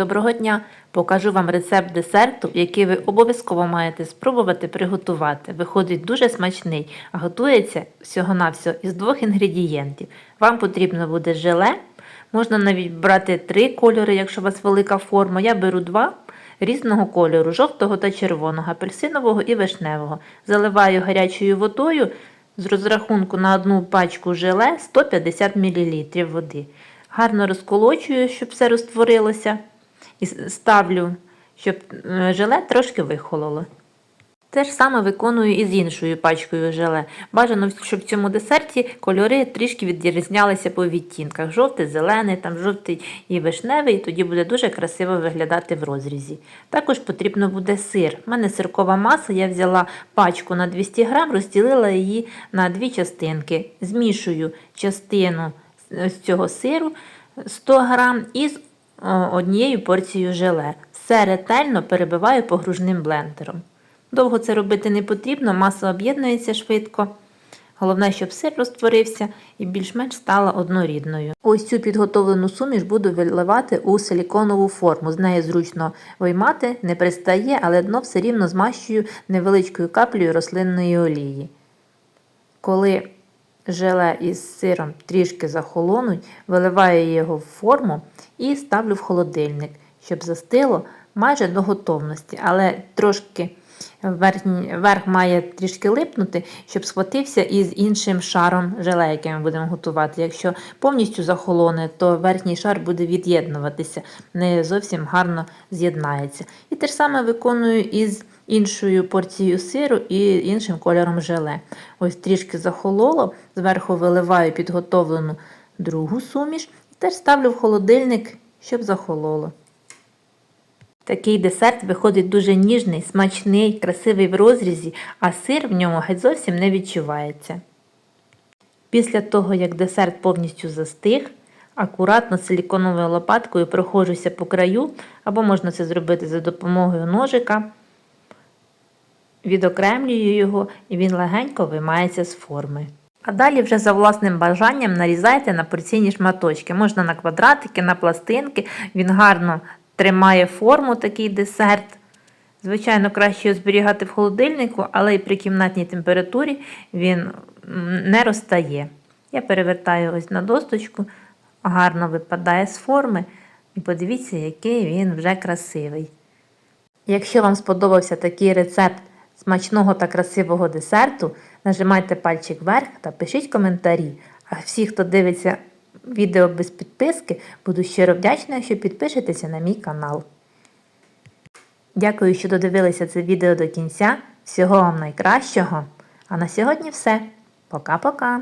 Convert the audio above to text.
доброго дня! Покажу вам рецепт десерту, який ви обов'язково маєте спробувати приготувати. Виходить дуже смачний, а готується всього-навсього із двох інгредієнтів. Вам потрібно буде желе, можна навіть брати три кольори, якщо у вас велика форма. Я беру два різного кольору жовтого та червоного, апельсинового і вишневого. Заливаю гарячою водою з розрахунку на одну пачку желе 150 мл води. Гарно розколочую, щоб все розтворилося. І ставлю, щоб е, желе трошки вихололо. Те ж саме виконую і з іншою пачкою желе. Бажано, щоб в цьому десерті кольори трішки відрізнялися по відтінках. Жовтий, зелений, там жовтий і вишневий, і тоді буде дуже красиво виглядати в розрізі. Також потрібно буде сир. У мене сиркова маса, я взяла пачку на 200 грам, розділила її на дві частинки. Змішую частину з цього сиру 100 грам із однією порцією желе. Все ретельно перебиваю погружним блендером. Довго це робити не потрібно, маса об'єднується швидко. Головне, щоб сир розтворився і більш-менш стала однорідною. Ось цю підготовлену суміш буду виливати у силіконову форму. З неї зручно виймати, не пристає, але дно все рівно змащую невеличкою каплею рослинної олії. Коли желе із сиром трішки захолонуть, виливаю його в форму і ставлю в холодильник, щоб застило майже до готовності, але трошки верхній, верх має трішки липнути, щоб схватився із іншим шаром желе, який ми будемо готувати. Якщо повністю захолоне, то верхній шар буде від'єднуватися, не зовсім гарно з'єднається. І те ж саме виконую із іншою порцією сиру і іншим кольором желе. Ось трішки захололо, зверху виливаю підготовлену другу суміш і теж ставлю в холодильник, щоб захололо. Такий десерт виходить дуже ніжний, смачний, красивий в розрізі, а сир в ньому геть зовсім не відчувається. Після того, як десерт повністю застиг, акуратно силіконовою лопаткою проходжуся по краю, або можна це зробити за допомогою ножика, відокремлюю його і він легенько виймається з форми. А далі вже за власним бажанням нарізайте на порційні шматочки. Можна на квадратики, на пластинки, він гарно тримає форму такий десерт. Звичайно, краще його зберігати в холодильнику, але і при кімнатній температурі він не розтає. Я перевертаю ось на досточку, гарно випадає з форми. І подивіться, який він вже красивий. Якщо вам сподобався такий рецепт смачного та красивого десерту, нажимайте пальчик вверх та пишіть коментарі. А всі, хто дивиться відео без підписки, буду щиро вдячна, якщо підпишетеся на мій канал. Дякую, що додивилися це відео до кінця. Всього вам найкращого. А на сьогодні все. Пока-пока!